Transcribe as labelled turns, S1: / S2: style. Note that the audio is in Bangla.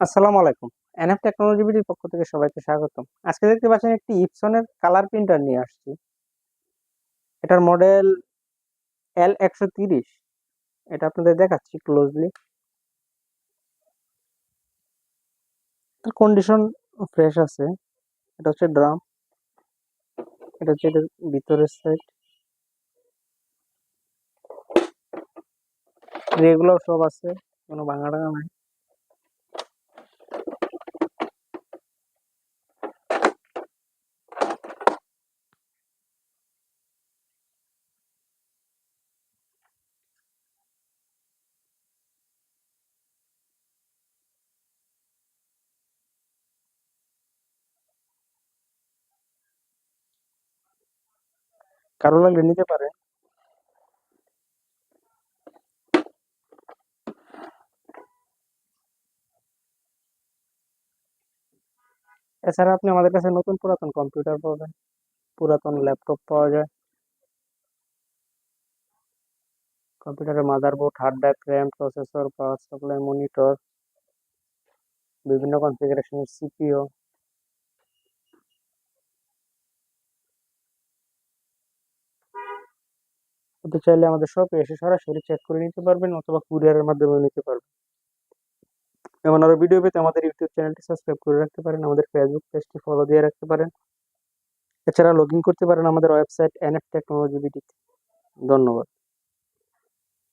S1: আসসালামু আলাইকুম। এনএফ টেকনোলজি বিডির পক্ষ থেকে সবাইকে স্বাগতম। আজকে দেখতে পাচ্ছেন একটি ইপসনের কালার প্রিন্টার নিয়ে আসছি। এটার মডেল এল একশো তিরিশ। এটা আপনাদের দেখাচ্ছি ক্লোজলি কন্ডিশন ফ্রেশ আছে। এটা হচ্ছে ড্রাম এটা হচ্ছে এটার ভিতরের সাইড রেগুলার সব আছে, কোনো ভাঙা টাঙা নাই। কারও লাগলে নিতে পারে এছাড়া আপনি আমাদের কাছে নতুন পুরাতন কম্পিউটার পাবেন। পুরাতন ল্যাপটপ পাওয়া যায়। কম্পিউটারের motherboard, hard drive, RAM, processor, power supply, monitor, বিভিন্ন কনফিগারেশনের সিপিইউ। আপনি চাইলে আমাদের শপে এসে সরাসরি চেক করে নিতে পারবেন অথবা কুরিয়ারের মাধ্যমে নিতে পারবেন। এমন আরও ভিডিও পেতে আমাদের ইউটিউব চ্যানেলটি সাবস্ক্রাইব করে রাখতে পারেন, আমাদের ফেসবুক পেজটি ফলো দিয়ে রাখতে পারেন। এছাড়া লগ করতে পারেন আমাদের ওয়েবসাইট এনএফ টেকনোলজি ধন্যবাদ।